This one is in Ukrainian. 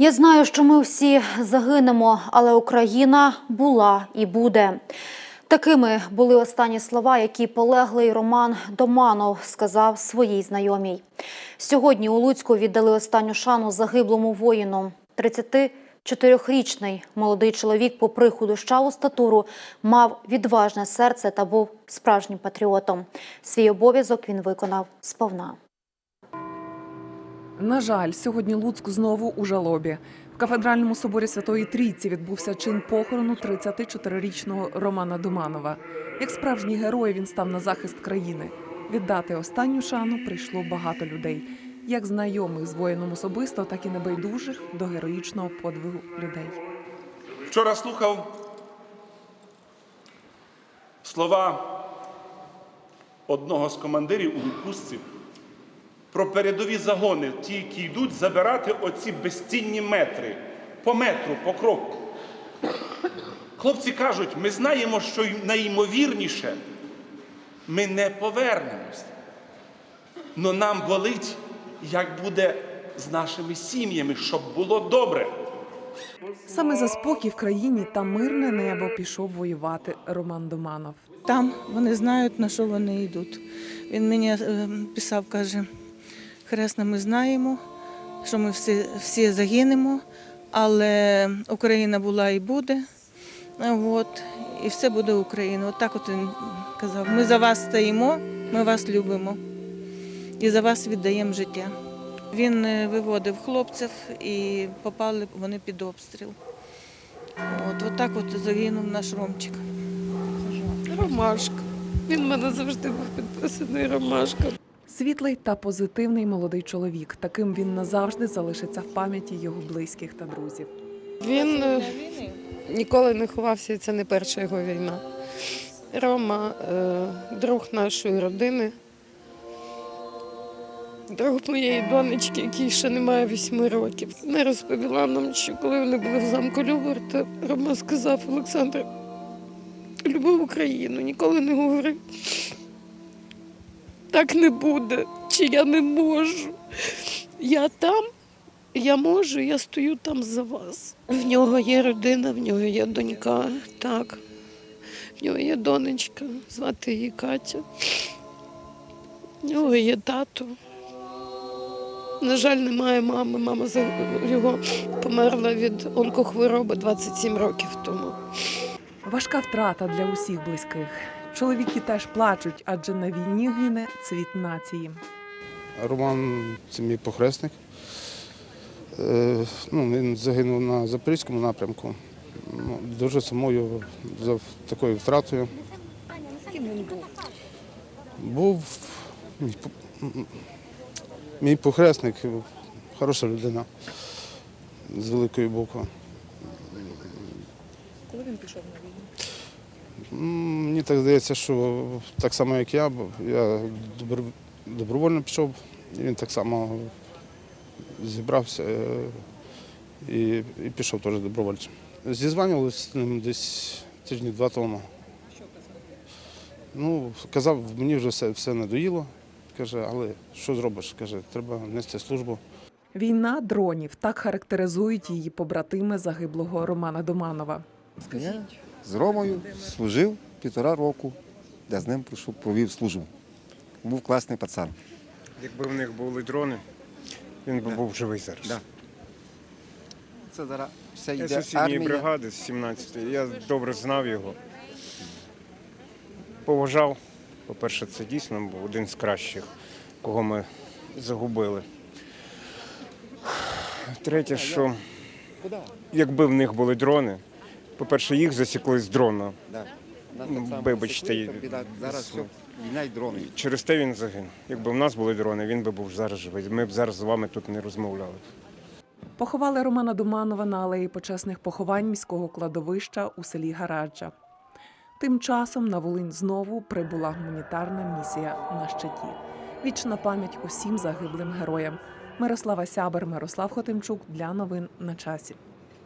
Я знаю, що ми всі загинемо, але Україна була і буде. Такими були останні слова, які полеглий Роман Доманов сказав своїй знайомій. Сьогодні у Луцьку віддали останню шану загиблому воїну. 34-річний молодий чоловік, попри худощаву статуру, мав відважне серце та був справжнім патріотом. Свій обов'язок він виконав сповна. На жаль, сьогодні Луцьк знову у жалобі. В кафедральному соборі Святої Трійці відбувся чин похорону 34-річного Романа Думанова. Як справжній герой він став на захист країни. Віддати останню шану прийшло багато людей, як знайомих з воїном особисто, так і небайдужих до героїчного подвигу людей. Вчора слухав слова одного з командирів у відпустці про передові загони, ті, які йдуть забирати оці безцінні метри по метру, по кроку. Хлопці кажуть, ми знаємо, що й найімовірніше ми не повернемось. Но нам болить, як буде з нашими сім'ями, щоб було добре. Саме за спокій в країні та мирне небо пішов воювати Роман Доманов. Там вони знають, на що вони йдуть. Він мені е, писав, каже, хресно, ми знаємо, що ми всі, всі загинемо, але Україна була і буде. От, і все буде Україна. От так от він казав. Ми за вас стоїмо, ми вас любимо і за вас віддаємо життя. Він е, виводив хлопців і попали вони під обстріл. От, от так от загинув наш Ромчик. Ромашка. Він в мене завжди був підписаний Ромашка. Світлий та позитивний молодий чоловік. Таким він назавжди залишиться в пам'яті його близьких та друзів. Він е, ніколи не ховався, і це не перша його війна. Рома е, друг нашої родини, друг моєї донечки, якій ще немає вісьми років. Не розповіла нам, що коли вони були в замку Люберта, Рома сказав Олександр, любив Україну, ніколи не говорив. Так не буде, чи я не можу. Я там, я можу, я стою там за вас. В нього є родина, в нього є донька, так. В нього є донечка, звати її Катя. В нього є тато. На жаль, немає мами. Мама його померла від онкохвороби 27 років тому. Важка втрата для усіх близьких. Чоловіки теж плачуть, адже на війні гине цвіт нації. Роман це мій похресник. Е, Ну, він загинув на Запорізькому напрямку. Ну, дуже сумую за такою втратою. З ким він був? Був мій, мій похресник, хороша людина з великої букви. Коли він пішов на війну? Мені так здається, що так само, як я, бо я добровольно пішов, і він так само зібрався е, і, і пішов теж добровольцем. Зізванювалися з ним десь тижні два тому. Що казав? Ну, казав, мені вже все, все надоїло. Каже, але що зробиш? Каже, треба нести службу. Війна дронів так характеризують її побратими загиблого Романа Доманова. Я з Ромою служив півтора року, я з ним провів службу. Був класний пацан. Якби в них були дрони, він би Да. був живий зараз. Да. Це зараз все Я йде сусідньої армія. бригади з 17-ї. Я добре знав його. Поважав. По-перше, це дійсно був один з кращих, кого ми загубили. Третє, що якби в них були дрони, по-перше, їх засікли з дрона. Да. Нас Ну, так само вибачте, засікли, і- біда. Зараз все, війна й дрони. Через те він загинув. Якби в нас були дрони, він би був зараз живий. Ми б зараз з вами тут не розмовляли. Поховали Романа Доманова на алеї почесних поховань міського кладовища у селі Гараджа. Тим часом на Волинь знову прибула гуманітарна місія на щиті. Вічна пам'ять усім загиблим героям. Мирослава Сябер, Мирослав Хотимчук для новин на часі.